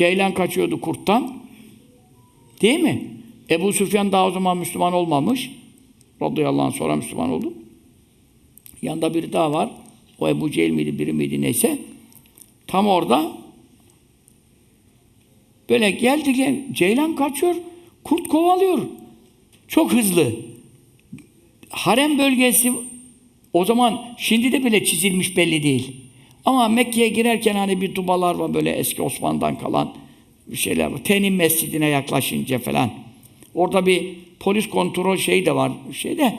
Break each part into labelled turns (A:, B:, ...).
A: Ceylan kaçıyordu kurttan. Değil mi? Ebu Süfyan daha o zaman Müslüman olmamış. Radıyallahu anh sonra Müslüman oldu. Yanında biri daha var. O Ebu Cehil miydi, biri miydi neyse. Tam orada böyle geldi gel. Ceylan kaçıyor. Kurt kovalıyor. Çok hızlı. Harem bölgesi o zaman şimdi de bile çizilmiş belli değil. Ama Mekke'ye girerken hani bir dubalar var böyle eski Osmanlı'dan kalan bir şeyler var. Tenin Mescidine yaklaşınca falan. Orada bir polis kontrol şeyi de var. Şeyde.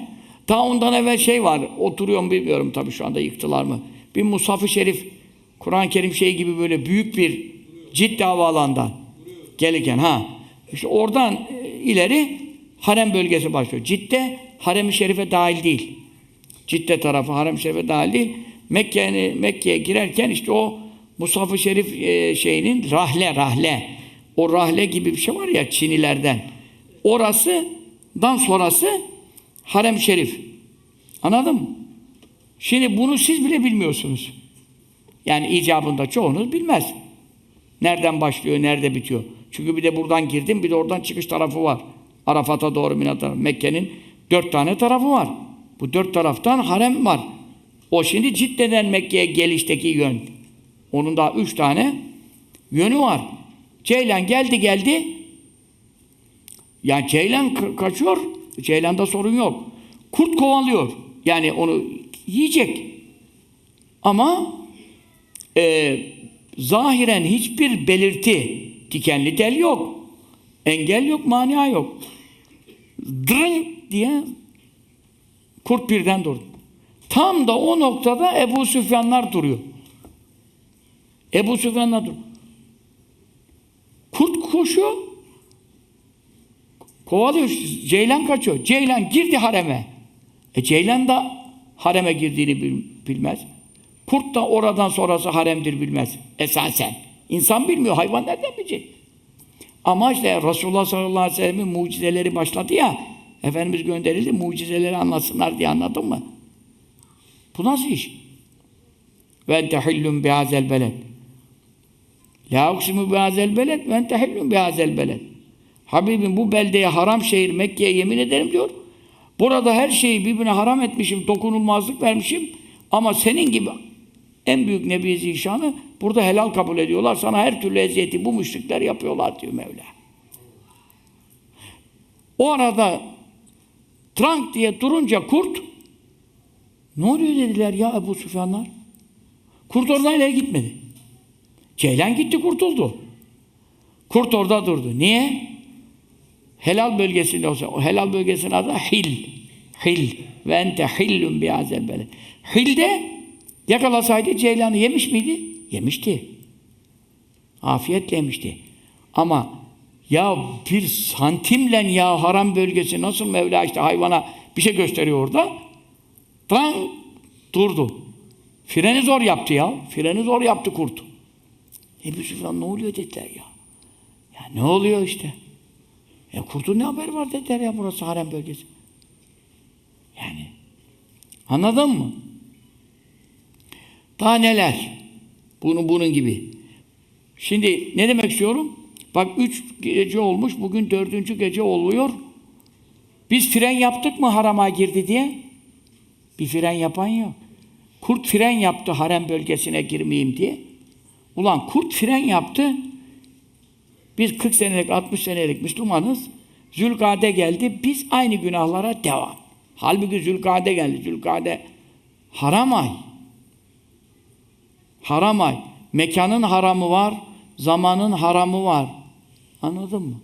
A: Daha ondan evvel şey var. Oturuyor mu bilmiyorum tabii şu anda yıktılar mı. Bir Musaf-ı Şerif Kur'an-ı Kerim şeyi gibi böyle büyük bir ciddi havaalanından gelirken ha. İşte oradan e, ileri harem bölgesi başlıyor. Cidde harem-i şerife dahil değil. Cidde tarafı harem-i şerife dahil değil. Mekke'ye Mekke'ye girerken işte o Musaf-ı Şerif e, şeyinin rahle rahle. O rahle gibi bir şey var ya Çinilerden. Orasıdan sonrası harem-i şerif. Anladın mı? Şimdi bunu siz bile bilmiyorsunuz. Yani icabında çoğunuz bilmez. Nereden başlıyor, nerede bitiyor. Çünkü bir de buradan girdim, bir de oradan çıkış tarafı var. Arafat'a doğru Mina tarafı. Mekke'nin dört tane tarafı var. Bu dört taraftan harem var. O şimdi Cidde'den Mekke'ye gelişteki yön. Onun daha üç tane yönü var. Ceylan geldi geldi. Yani Ceylan ka- kaçıyor. Ceylan'da sorun yok. Kurt kovalıyor. Yani onu yiyecek. Ama e, zahiren hiçbir belirti, dikenli tel yok. Engel yok, mania yok. Dırın diye kurt birden durdu. Tam da o noktada Ebu Süfyanlar duruyor. Ebu Süfyanlar duruyor. Kurt koşuyor. Kovalıyor. Ceylan kaçıyor. Ceylan girdi hareme. E Ceylan da hareme girdiğini bil- bilmez. Kurt da oradan sonrası haremdir bilmez. Esasen. İnsan bilmiyor. Hayvan nereden bilecek? Ama işte Resulullah sallallahu aleyhi ve sellem'in mucizeleri başladı ya. Efendimiz gönderildi mucizeleri anlatsınlar diye anladın mı? Bu nasıl iş? Ve ente hillun bihazel beled. La uksimu bihazel beled ve ente hillun bihazel beled. Habibim bu beldeye haram şehir Mekke'ye yemin ederim diyor. Burada her şeyi birbirine haram etmişim, dokunulmazlık vermişim. Ama senin gibi en büyük Nebi Zişan'ı burada helal kabul ediyorlar. Sana her türlü eziyeti bu müşrikler yapıyorlar diyor Mevla. O arada trank diye durunca kurt ne oluyor dediler ya Ebu Süfyanlar. Kurt oradan ileri gitmedi. Ceylan gitti kurtuldu. Kurt orada durdu. Niye? Helal bölgesinde olsa, o helal bölgesinin adı Hil. Hil. Ve ente hillun bihazel beled. Hil'de yakalasaydı Ceylan'ı yemiş miydi? Yemişti. Afiyetle yemişti. Ama ya bir santimle ya haram bölgesi nasıl Mevla işte hayvana bir şey gösteriyor orada. Tam durdu. Freni zor yaptı ya. Freni zor yaptı kurt. Ebu Süfyan ne oluyor dediler ya. Ya ne oluyor işte. Ya kurtun ne haberi var dediler ya burası harem bölgesi. Yani anladın mı? Daha neler? Bunu bunun gibi. Şimdi ne demek istiyorum? Bak üç gece olmuş, bugün dördüncü gece oluyor. Biz fren yaptık mı harama girdi diye? Bir fren yapan yok. Kurt fren yaptı harem bölgesine girmeyeyim diye. Ulan kurt fren yaptı. Biz 40 senelik, 60 senelik Müslümanız. Zülkade geldi. Biz aynı günahlara devam. Halbuki Zülkade geldi. Zülkade haram ay. Haram ay. Mekanın haramı var, zamanın haramı var. Anladın mı?